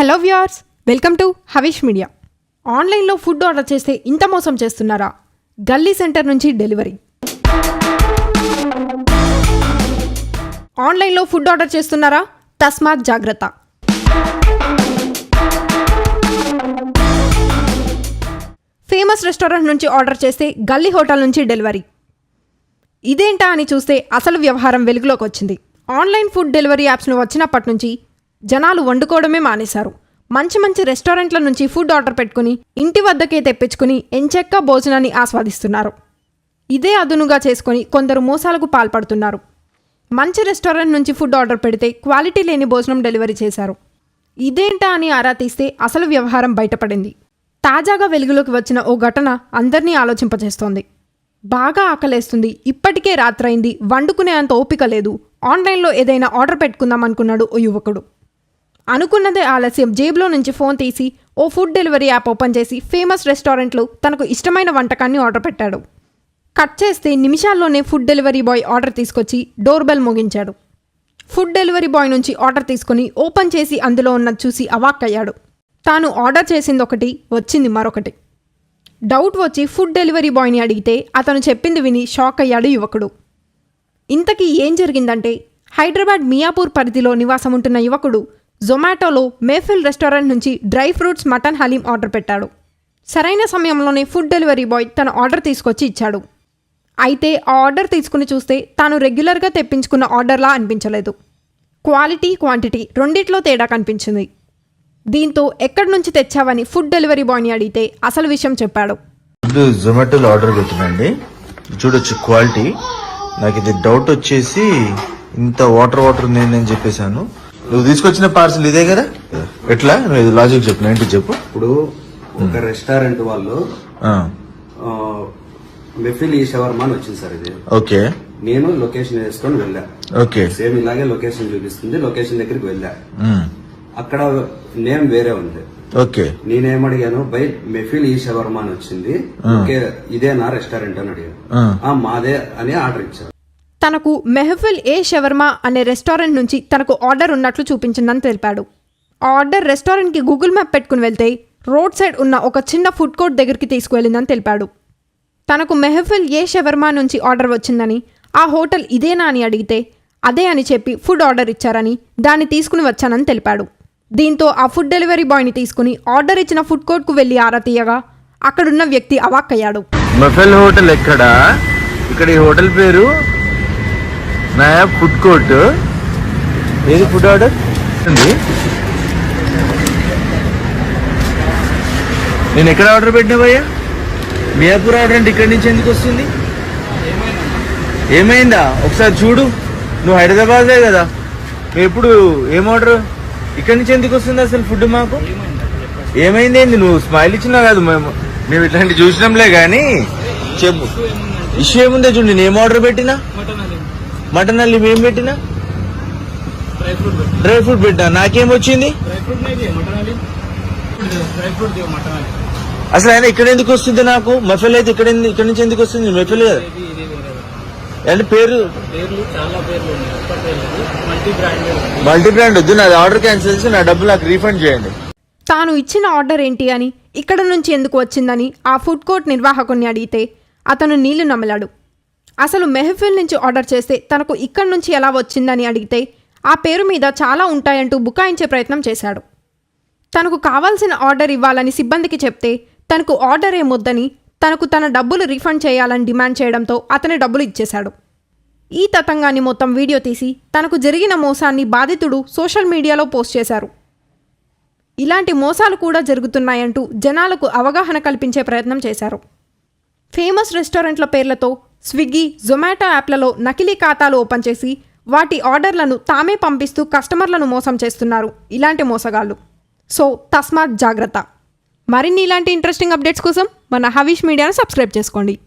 Hello viewers welcome to Havish media. ఆన్లైన్లో food order చేస్తే ఇంత మోసం చేస్తున్నారా? గల్లీ సెంటర్ నుంచి డెలివరీ. ఆన్లైన్లో ఫుడ్ ఆర్డర్ చేస్తున్నారా? తస్మాత్ జాగ్రత్త. ఫేమస్ రెస్టారెంట్ నుంచి ఆర్డర్ చేస్తే గల్లీ హోటల్ నుంచి డెలివరీ. ఇదేంటా అని చూస్తే అసలు వ్యవహారం వెలుగులోకి వచ్చింది. ఆన్లైన్ ఫుడ్ డెలివరీ యాప్స్ను వచ్చినప్పటి నుంచి జనాలు వండుకోవడమే మానేశారు. మంచి మంచి రెస్టారెంట్ల నుంచి ఫుడ్ ఆర్డర్ పెట్టుకుని ఇంటి వద్దకే తెప్పించుకుని ఎంచెక్క భోజనాన్ని ఆస్వాదిస్తున్నారు. ఇదే అదునుగా చేసుకొని కొందరు మోసాలకు పాల్పడుతున్నారు. మంచి రెస్టారెంట్ నుంచి ఫుడ్ ఆర్డర్ పెడితే క్వాలిటీ లేని భోజనం డెలివరీ చేశారు. ఇదేంటా అని ఆరా తీస్తే అసలు వ్యవహారం బయటపడింది. తాజాగా వెలుగులోకి వచ్చిన ఓ ఘటన అందరినీ ఆలోచింపజేస్తోంది. బాగా ఆకలేస్తుంది ఇప్పటికే రాత్రైంది వండుకునే అంత ఓపిక లేదు ఆన్లైన్లో ఏదైనా ఆర్డర్ పెట్టుకుందాం అనుకున్నాడు ఓ యువకుడు. అనుకున్నదే ఆలస్యం. జేబులో నుంచి ఫోన్ తీసి ఓ ఫుడ్ డెలివరీ యాప్ ఓపెన్ చేసి ఫేమస్ రెస్టారెంట్లో తనకు ఇష్టమైన వంటకాన్ని ఆర్డర్ పెట్టాడు. కట్ చేస్తే నిమిషాల్లోనే ఫుడ్ డెలివరీ బాయ్ ఆర్డర్ తీసుకొచ్చి డోర్ బెల్ మోగించాడు. ఫుడ్ డెలివరీ బాయ్ నుంచి ఆర్డర్ తీసుకుని ఓపెన్ చేసి అందులో ఉన్నది చూసి అవాక్కయ్యాడు తాను ఆర్డర్ చేసింది ఒకటి వచ్చింది మరొకటి. డౌట్ వచ్చి ఫుడ్ డెలివరీ బాయ్ని అడిగితే అతను చెప్పింది విని షాక్ అయ్యాడు యువకుడు. ఇంతకీ ఏం జరిగిందంటే హైదరాబాద్ మియాపూర్ పరిధిలో నివాసం ఉంటున్న యువకుడు జొమాటోలో మేఫిల్ రెస్టారెంట్ నుంచి dry fruits mutton haleem order పెట్టాడు. సరైన సమయంలోనే ఫుడ్ డెలివరీ బాయ్ తన ఆర్డర్ తీసుకొచ్చి ఇచ్చాడు. అయితే ఆ ఆర్డర్ తీసుకుని చూస్తే తాను రెగ్యులర్గా తెప్పించుకున్న ఆర్డర్లా అనిపించలేదు. క్వాలిటీ క్వాంటిటీ రెండిట్లో తేడా కనిపించింది. దీంతో ఎక్కడి నుంచి తెచ్చావని ఫుడ్ డెలివరీ బాయ్ని అడిగితే అసలు విషయం చెప్పాడు. ఫుడ్ జొమాటోలో ఆర్డర్ పెట్టినండి. చూడొచ్చు క్వాలిటీ. నాకు ఇది డౌట్ వచ్చేసి ఇంత వాటర్ వాటర్ ఉంది నేను చెప్పేశాను. నువ్వు తీసుకొచ్చిన పార్సల్ ఇదే కదా? ఎట్లా? నువ్వు ఇది లాజిక్ చెప్పు ఏంటి చెప్పు. ఇప్పుడు ఒక రెస్టారెంట్ వాళ్ళు ఆ, ఆ, మెఫిల్ ఈ షవర్మా అని వచ్చింది సార్ ఇది. ఓకే. నేను లొకేషన్ వేసుకొని వెళ్ళా. ఓకే. సేమ్ ఇలాగే లొకేషన్ చూపిస్తుంది లొకేషన్ దగ్గరికి వెళ్ళా. ఉమ్, అక్కడ నేమ్ వేరే ఉంది. ఓకే. నేనేమడిగాను బై మెఫిల్ ఈ షవర్మా అని వచ్చింది ఓకే ఇదేనా రెస్టారెంట్ అని అడిగాను. ఆ, "ఆ, మాదే అని ఆర్డర్ ఇచ్చారు. తనకు మెహఫిల్ ఏ షవర్మా అనే రెస్టారెంట్ నుంచి తనకు ఆర్డర్ ఉన్నట్లు చూపించిందని తెలిపాడు. ఆ ఆర్డర్ రెస్టారెంట్కి గూగుల్ మ్యాప్ పెట్టుకుని వెళ్తే రోడ్ సైడ్ ఉన్న ఒక చిన్న ఫుడ్ కోర్ట్ దగ్గరికి తీసుకువెళ్ళిందని తెలిపాడు. తనకు మెహఫిల్ ఏ షవర్మా నుంచి ఆర్డర్ వచ్చిందని ఆ హోటల్ ఇదేనా అని అడిగితే అదే అని చెప్పి ఫుడ్ ఆర్డర్ ఇచ్చారని దాన్ని తీసుకుని వచ్చానని తెలిపాడు. దీంతో ఆ ఫుడ్ డెలివరీ బాయ్ని తీసుకుని ఆర్డర్ ఇచ్చిన ఫుడ్ కోర్ట్కు వెళ్ళి ఆరా తీయగా అక్కడున్న వ్యక్తి అవాక్కయ్యాడు. మఫెల్ హోటల్ ఎక్కడా? ఇక్కడ ఈ హోటల్ పేరు? నా ఫుడ్ కోర్ట్. ఏది ఫుడ్ ఆర్డర్? ఉంది నేను ఎక్కడ ఆర్డర్ పెట్టినా భయ్యా? మియాపూర్ ఆర్డర్ అంటే ఇక్కడి నుంచి ఎందుకు వస్తుంది? ఏమైందా? ఒకసారి చూడు. నువ్వు హైదరాబాదే కదా. ఎప్పుడు ఏం ఆర్డర్? ఇక్కడి నుంచి ఎందుకు వస్తుంది అసలు ఫుడ్ మాకు? ఏమైంది ఏంది? నువ్వు స్మైల్ ఇచ్చినా కాదు మేము. మేము ఇట్లాంటి చూసినాంలే కానీ చెప్పు. ఇష్యూ ఏముందో చూడు నేను ఏం ఆర్డర్ పెట్టినా? మటన్ అల్లి మేము పెట్టినా? డ్రై ఫ్రూట్ పెట్టినా. నాకేం వచ్చింది? అసలు ఆయన ఇక్కడ ఎందుకు వస్తుంది నాకు? మెఫెల్ అయితే ఇక్కడ ఇక్కడ నుంచి ఎందుకు వస్తుంది? మెఫెల్ కదా. అంటే పేరు? మల్టీ బ్రాండ్ వద్దు నా ఆర్డర్ క్యాన్సిల్ చేసి నా డబ్బు నాకు రీఫండ్ చేయండి. తాను ఇచ్చిన ఆర్డర్ ఏంటి అని ఇక్కడ నుంచి ఎందుకు వచ్చిందని ఆ ఫుడ్ కోర్ట్ నిర్వాహకుని అడిగితే అతను నీళ్ళు నమ్మలాడు అసలు మెహఫిల్ నుంచి ఆర్డర్ చేస్తే తనకు ఇక్కడి నుంచి ఎలా వచ్చిందని అడిగితే ఆ పేరు మీద చాలా ఉంటాయంటూ బుకాయించే ప్రయత్నం చేశాడు. తనకు కావాల్సిన ఆర్డర్ ఇవ్వాలని సిబ్బందికి చెప్తే తనకు ఆర్డర్ ఏమొద్దని తనకు తన డబ్బులు రీఫండ్ చేయాలని డిమాండ్ చేయడంతో అతని డబ్బులు ఇచ్చేశాడు. ఈ తతంగాన్ని మొత్తం వీడియో తీసి తనకు జరిగిన మోసాన్ని బాధితుడు సోషల్ మీడియాలో పోస్ట్ చేశారు. ఇలాంటి మోసాలు కూడా జరుగుతున్నాయంటూ జనాలకు అవగాహన కల్పించే ప్రయత్నం చేశారు. ఫేమస్ రెస్టారెంట్ల పేర్లతో స్విగ్గీ జొమాటో యాప్లలో నకిలీ ఖాతాలు ఓపెన్ చేసి వాటి ఆర్డర్లను తామే పంపిస్తూ కస్టమర్లను మోసం చేస్తున్నారు ఇలాంటి మోసగాళ్ళు. సో తస్మాత్ జాగ్రత్త. మరిన్ని ఇలాంటి ఇంట్రెస్టింగ్ అప్డేట్స్ కోసం మన హవీష్ మీడియాను సబ్స్క్రైబ్ చేసుకోండి.